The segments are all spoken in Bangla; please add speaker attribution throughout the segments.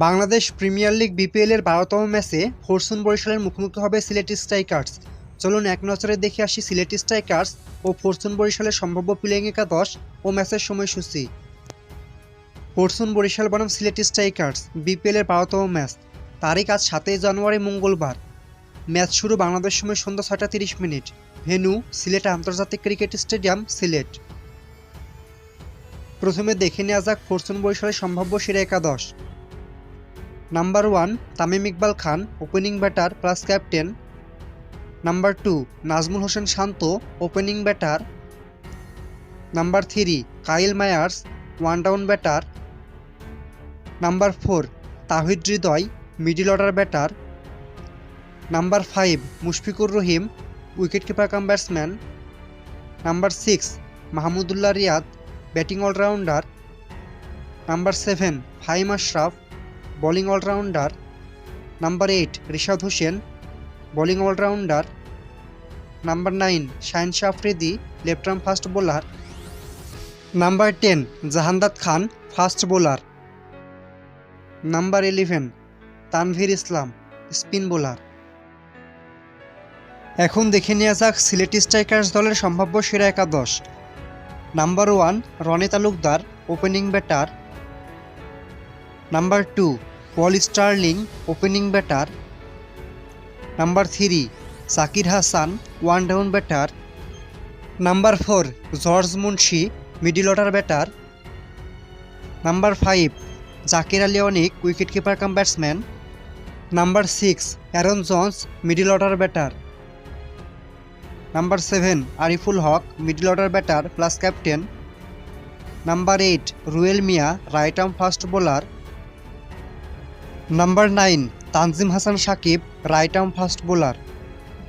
Speaker 1: বাংলাদেশ প্রিমিয়ার লিগ বিপিএল এর বারোতম ম্যাচে ফরচুন বরিশালের মুখোমুখি হবে সিলেটি স্ট্রাইকার্স। চলুন এক নজরে দেখে আসি সিলেটি স্ট্রাইকার্স ও ফরচুন বরিশালের সম্ভাব্য প্লেয়িং একাদশ ও ম্যাচের সময়সূচি। ফরচুন বরিশাল বনাম সিলেটি স্ট্রাইকার্স বিপিএল এর বারোতম ম্যাচ। তারিখ আজ সাতই জানুয়ারি, মঙ্গলবার। ম্যাচ শুরু বাংলাদেশ সময় সন্ধ্যা ছয়টা তিরিশ মিনিট। ভেন্যু, সিলেট আন্তর্জাতিক ক্রিকেট স্টেডিয়াম, সিলেট। প্রথমে দেখে নেওয়া যাক ফরচুন বরিশালের সম্ভাব্য সেরা একাদশ। Number one Tamim Iqbal Khan opening batter plus captain number two Najmul Hossain Shanto opening batter number three Kyle Mayers one down batter number four Towhid Hridoy middle order batter number five Mushfiqur Rahim wicket keeper cum batsman number six Mahmudullah Riyad batting allrounder number seven Faheem Ashraf bowling allrounder number eight Rishad Hossain, bowling allrounder number nine Shaheen Shah Afridi, left arm fast bowler. Number ten Jahandad Khan, fast bowler. Number eleven Tanvir Islam, spin bowler. এখন দেখে নেওয়া যাক সিলেটি স্ট্রাইকার্স দলের সম্ভাব্য সেরা একাদশ। Number one Rony Talukdar, opening batter. Number two Paul Stirling opening batter. Number three, Shakir Hasan one down batter. Number four, George Munsey middle order batter. Number five, Zakir Ali Anik wicket keeper cum batsman. Number six, Aaron Jones middle order batter. Number seven, Ariful Haque middle order batter plus captain. Number eight, Ruyel Miah right arm fast bowler. Number nine Tanzim Hasan Sakib right arm fast bowler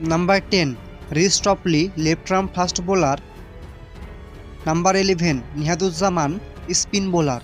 Speaker 1: number ten Reece Topley left arm fast bowler number eleven Nihaduzzaman spin bowler